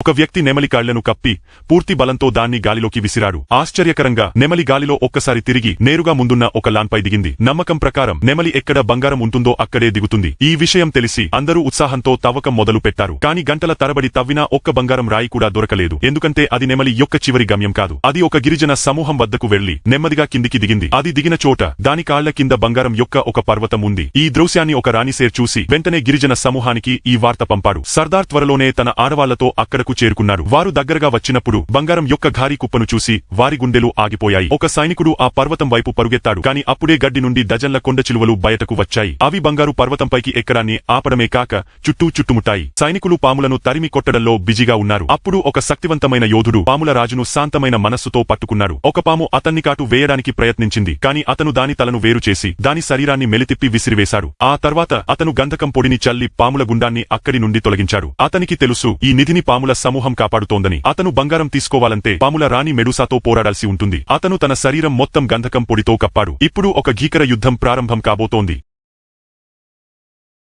ఒక వ్యక్తి నెమలి కాళ్ళను కప్పి పూర్తి బలంతో దాన్ని గాలిలోకి విసిరాడు. ఆశ్చర్యకరంగా నెమలి గాలిలో ఒక్కసారి తిరిగి నేరుగా ముందున్న ఒక లాన్పై దిగింది. నమ్మకం ప్రకారం నెమలి ఎక్కడ బంగారం ఉంటుందో అక్కడే దిగుతుంది. ఈ విషయం తెలిసి అందరూ ఉత్సాహంతో తవ్వకం మొదలు పెట్టారు. కాని గంటల తరబడి తవ్వినా ఒక్క బంగారం రాయి కూడా దొరకలేదు. ఎందుకంటే అది నెమలి యొక్క చివరి గమ్యం కాదు. అది ఒక గిరిజన సమూహం వద్దకు వెళ్ళి నెమ్మదిగా కిందికి దిగింది. అది దిగిన చోట దాని కాళ్ళ కింద బంగారం యొక్క ఒక పర్వతం ఉంది. ఈ దృశ్యాన్ని ఒక రాణిసేర్ చూసి వెంటనే గిరిజన సమూహానికి ఈ వార్త పంపాడు. సర్దార్ త్వరలోనే తన ఆడవాళ్ళతో వద్దకు చేరుకున్నారు. వారు దగ్గరగా వచ్చినప్పుడు బంగారం యొక్క ఘారీ కుప్పను చూసి వారి గుండెలు ఆగిపోయాయి. ఒక సైనికుడు ఆ పర్వతం వైపు పరుగెత్తాడు. కాని అప్పుడే గడ్డి నుండి డజన్ల కొండ చిలువలు బయటకు వచ్చాయి. అవి బంగారు పర్వతంపైకి ఎక్కడాన్ని ఆపడమే కాక చుట్టూ చుట్టుముట్టాయి. సైనికులు పాములను తరిమి కొట్టడంలో బిజీగా ఉన్నారు. అప్పుడు ఒక శక్తివంతమైన యోధుడు పాముల రాజును శాంతమైన మనస్సుతో పట్టుకున్నాడు. ఒక పాము అతన్ని కాటు వేయడానికి ప్రయత్నించింది. కాని అతను దాని తలను వేరు చేసి దాని శరీరాన్ని మెలితిప్పి విసిరివేశాడు. ఆ తర్వాత అతను గంధకం పొడిని చల్లి పాముల గుండాన్ని అక్కడి నుండి తొలగించాడు. అతనికి తెలుసు ఈ నిధిని పాముల సమూహం కాపాడుతోందని. అతను బంగారం తీసుకోవాలంటే పాముల రాణి మెడుసాతో పోరాడాల్సి ఉంటుంది. అతను తన శరీరం మొత్తం గంధకం పొడితో కప్పాడు. ఇప్పుడు ఒక గీకర యుద్ధం ప్రారంభం కాబోతోంది.